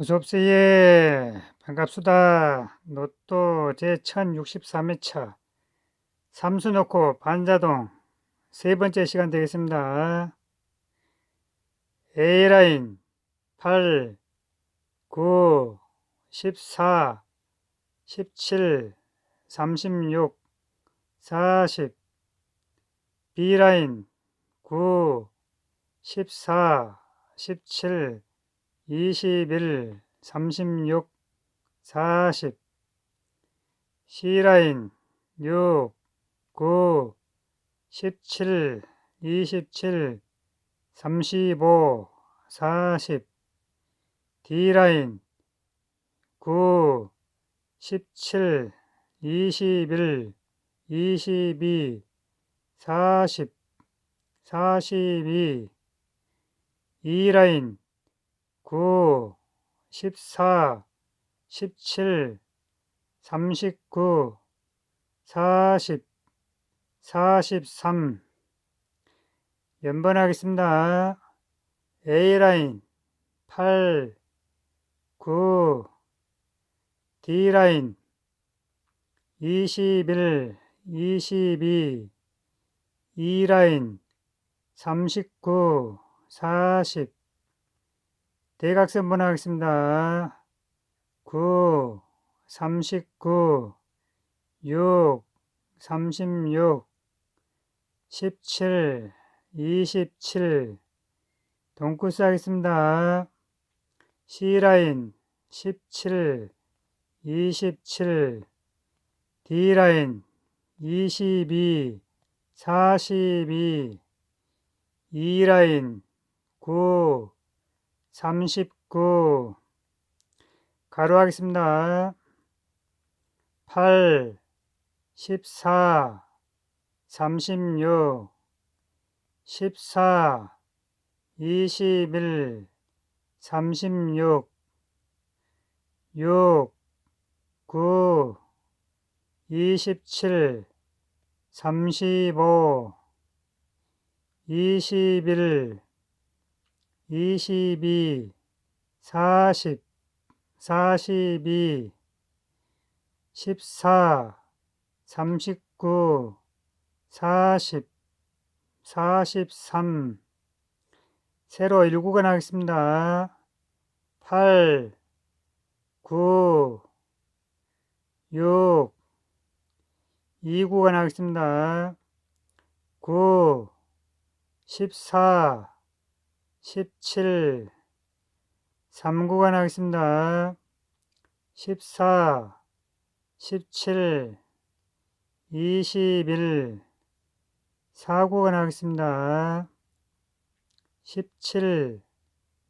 어서옵세요. 반갑수다. 로또 제1063회차 삼수 넣고 반자동 세 번째 시간 되겠습니다. A라인 8, 9, 14, 17, 36, 40 B라인 9, 14, 17, 21, 36, 40 C라인 6, 9, 17, 27, 35, 40 D라인 9, 17, 21, 22, 40, 42 E라인 9, 14, 17, 39, 40, 43 연번하겠습니다. A라인 8, 9, D라인 21, 22, E라인 39, 40 대각선 번호하겠습니다. 9, 39, 6, 36, 17, 27 동쿠스 하겠습니다. C라인 17, 27, D라인 22, 42, E라인 9, 39 가로 하겠습니다. 8, 14, 36, 14, 21, 36, 6, 9, 27, 35, 21, 22, 40, 42, 14, 39, 40, 43 세로 1구간 하겠습니다. 8, 9, 6, 2구간 하겠습니다. 9, 14, 17, 3구간 하겠습니다. 14, 17, 21, 4구간 하겠습니다. 17,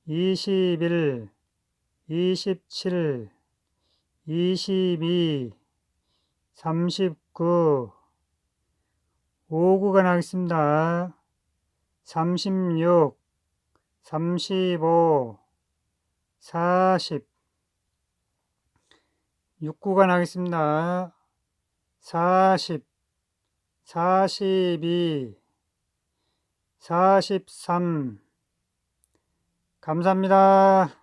21, 27, 22, 39, 5구간 하겠습니다. 36, 35, 40 6구간 하겠습니다. 40, 42, 43 감사합니다.